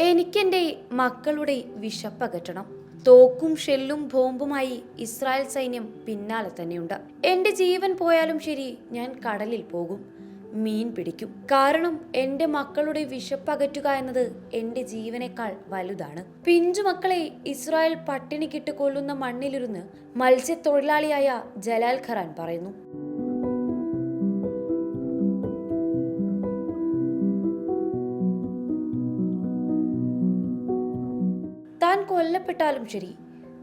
എനിക്കെന്റെ മക്കളുടെ വിശപ്പകറ്റണം. തോക്കും ഷെല്ലും ബോംബുമായി ഇസ്രായേൽ സൈന്യം പിന്നാലെ തന്നെയുണ്ട്. എന്റെ ജീവൻ പോയാലും ശരി ഞാൻ കടലിൽ പോകും. മീൻ പിടിക്കും. കാരണം എന്റെ മക്കളുടെ വിശപ്പകറ്റുക എന്നത് എന്റെ ജീവനേക്കാൾ വലുതാണ്. പിഞ്ചു മക്കളെ ഇസ്രായേൽ പട്ടിണിക്കിട്ട് കൊല്ലുന്ന മണ്ണിലിരുന്ന് മത്സ്യത്തൊഴിലാളിയായ ജലാൽ ഖറാൻ പറയുന്നു. താൻ കൊല്ലപ്പെട്ടാലും ശരി.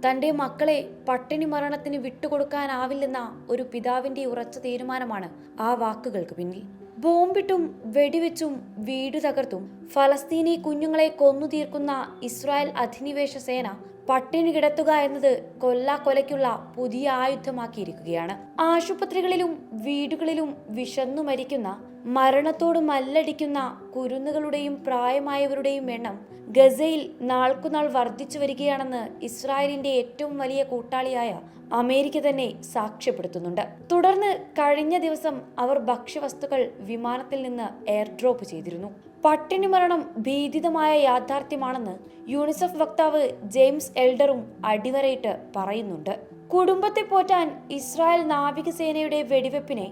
തന്റെ മക്കളെ പട്ടിണി മരണത്തിന് വിട്ടുകൊടുക്കാനാവില്ലെന്ന ഒരു പിതാവിന്റെ ഉറച്ച തീരുമാനമാണ് ആ വാക്കുകൾക്ക് പിന്നിൽ. ബോംബിട്ടും വെടിവെച്ചും വീട് തകർത്തും ഫലസ്തീനി കുഞ്ഞുങ്ങളെ കൊന്നു തീർക്കുന്ന ഇസ്രായേൽ അധിനിവേശ സേന പട്ടിണി കിടത്തുക എന്നത് കൊല്ലാക്കൊലയ്ക്കുള്ള പുതിയ ആയുധമാക്കിയിരിക്കുകയാണ്. ആശുപത്രികളിലും വീടുകളിലും വിശന്നു മരിക്കുന്ന മരണത്തോട് മല്ലടിക്കുന്ന കുരുന്നുകളുടെയും പ്രായമായവരുടെയും എണ്ണം ഗസയിൽ നാൾക്കുനാൾ വർദ്ധിച്ചു വരികയാണെന്ന് ഇസ്രായേലിന്റെ ഏറ്റവും വലിയ കൂട്ടാളിയായ അമേരിക്ക തന്നെ സാക്ഷ്യപ്പെടുത്തുന്നുണ്ട്. തുടർന്ന് കഴിഞ്ഞ ദിവസം അവർ ഭക്ഷ്യവസ്തുക്കൾ വിമാനത്തിൽ നിന്ന് എയർ ഡ്രോപ്പ് ചെയ്തിരുന്നു. പട്ടിണി മരണം ഭീതിതമായ യാഥാർത്ഥ്യമാണെന്ന് യൂണിസെഫ് വക്താവ് ജെയിംസ് എൽഡറും അടിവരയിട്ട് പറയുന്നുണ്ട്. കുടുംബത്തെ പോറ്റാൻ ഇസ്രായേൽ നാവികസേനയുടെ വെടിവെപ്പിനെ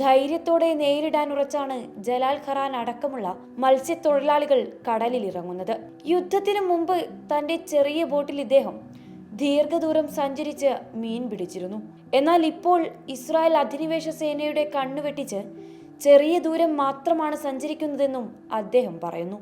ധൈര്യത്തോടെ നേരിടാൻ ഉറച്ചാണ് ജലാൽ ഖറാൻ അടക്കമുള്ള മത്സ്യത്തൊഴിലാളികൾ കടലിൽ ഇറങ്ങുന്നത് യുദ്ധത്തിനു മുമ്പ് തന്റെ ചെറിയ ബോട്ടിൽ ഇദ്ദേഹം ദീർഘദൂരം സഞ്ചരിച്ച് മീൻ പിടിച്ചിരുന്നു. എന്നാൽ ഇപ്പോൾ ഇസ്രായേൽ അധിനിവേശ സേനയുടെ കണ്ണുവെട്ടിച്ച് ചെറിയ ദൂരം മാത്രമാണ് സഞ്ചരിക്കുന്നതെന്നും അദ്ദേഹം പറയുന്നു.